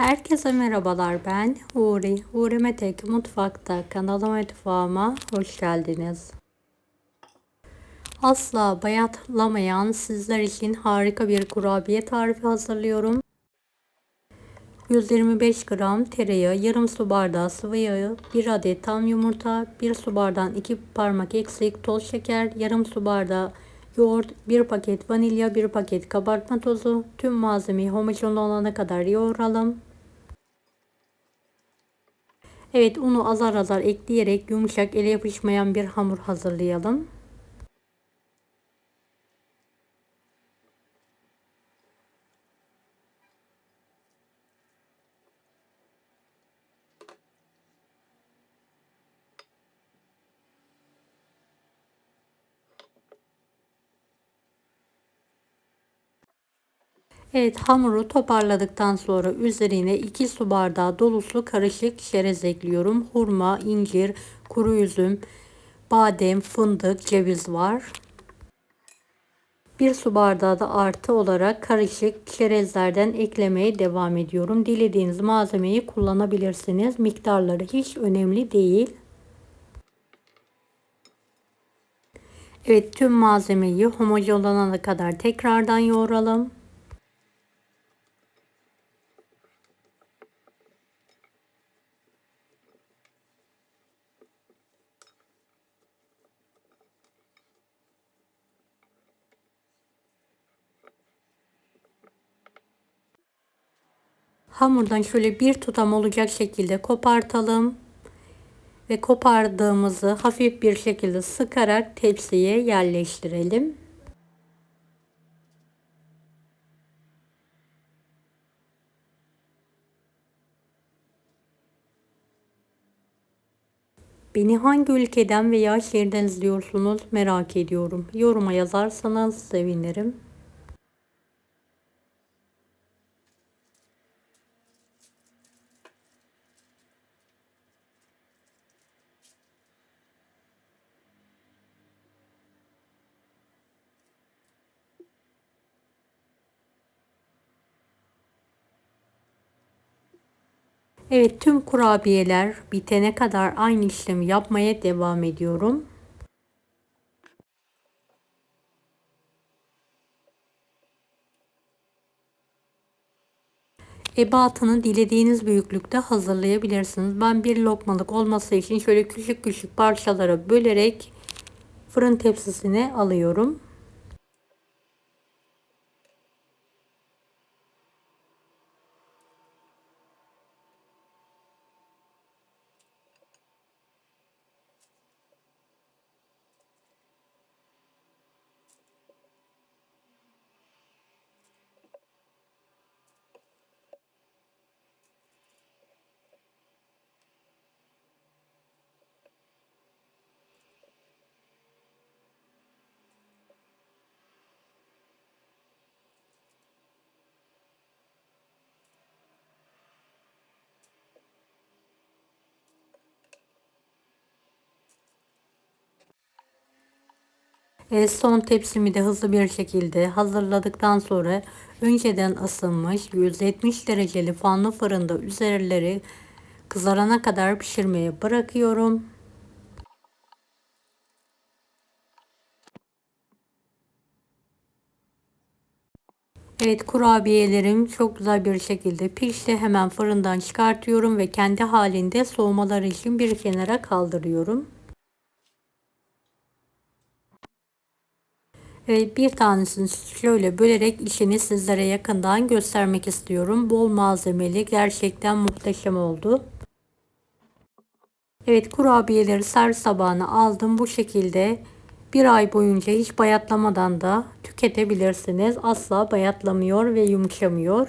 Herkese merhabalar ben Huri. Huri Metek Mutfak'ta kanalıma mutfağıma hoş geldiniz. Asla bayatlamayan sizler için harika bir kurabiye tarifi hazırlıyorum. 125 gram tereyağı, yarım su bardağı sıvı yağı, 1 adet tam yumurta, 1 su bardağın 2 parmak eksik toz şeker, yarım su bardağı yoğurt, 1 paket vanilya, 1 paket kabartma tozu. Tüm malzemeyi homojen olana kadar yoğuralım. Evet unu azar azar ekleyerek yumuşak ele yapışmayan bir hamur hazırlayalım. Evet hamuru toparladıktan sonra üzerine 2 su bardağı dolusu karışık çerez ekliyorum. Hurma, incir, kuru üzüm, badem, fındık, ceviz var. 1 su bardağı da artı olarak karışık çerezlerden eklemeye devam ediyorum. Dilediğiniz malzemeyi kullanabilirsiniz. Miktarları hiç önemli değil. Evet tüm malzemeyi homojen olana kadar tekrardan yoğuralım. Hamurdan şöyle bir tutam olacak şekilde kopartalım. Ve kopardığımızı hafif bir şekilde sıkarak tepsiye yerleştirelim. Beni hangi ülkeden veya şehirden izliyorsunuz merak ediyorum. Yoruma yazarsanız sevinirim. Evet tüm kurabiyeler bitene kadar aynı işlemi yapmaya devam ediyorum. Ebatını dilediğiniz büyüklükte hazırlayabilirsiniz. Ben bir lokmalık olması için şöyle küçük küçük parçalara bölerek fırın tepsisine alıyorum. Son tepsimi de hızlı bir şekilde hazırladıktan sonra önceden ısınmış 170 dereceli fanlı fırında üzerleri kızarana kadar pişirmeye bırakıyorum. Evet kurabiyelerim çok güzel bir şekilde pişti. Hemen fırından çıkartıyorum ve kendi halinde soğumaları için bir kenara kaldırıyorum. Evet bir tanesini şöyle bölerek işini sizlere yakından göstermek istiyorum. Bol malzemeli gerçekten muhteşem oldu. Evet kurabiyeleri servis tabağına aldım. Bu şekilde bir ay boyunca hiç bayatlamadan da tüketebilirsiniz. Asla bayatlamıyor ve yumuşamıyor.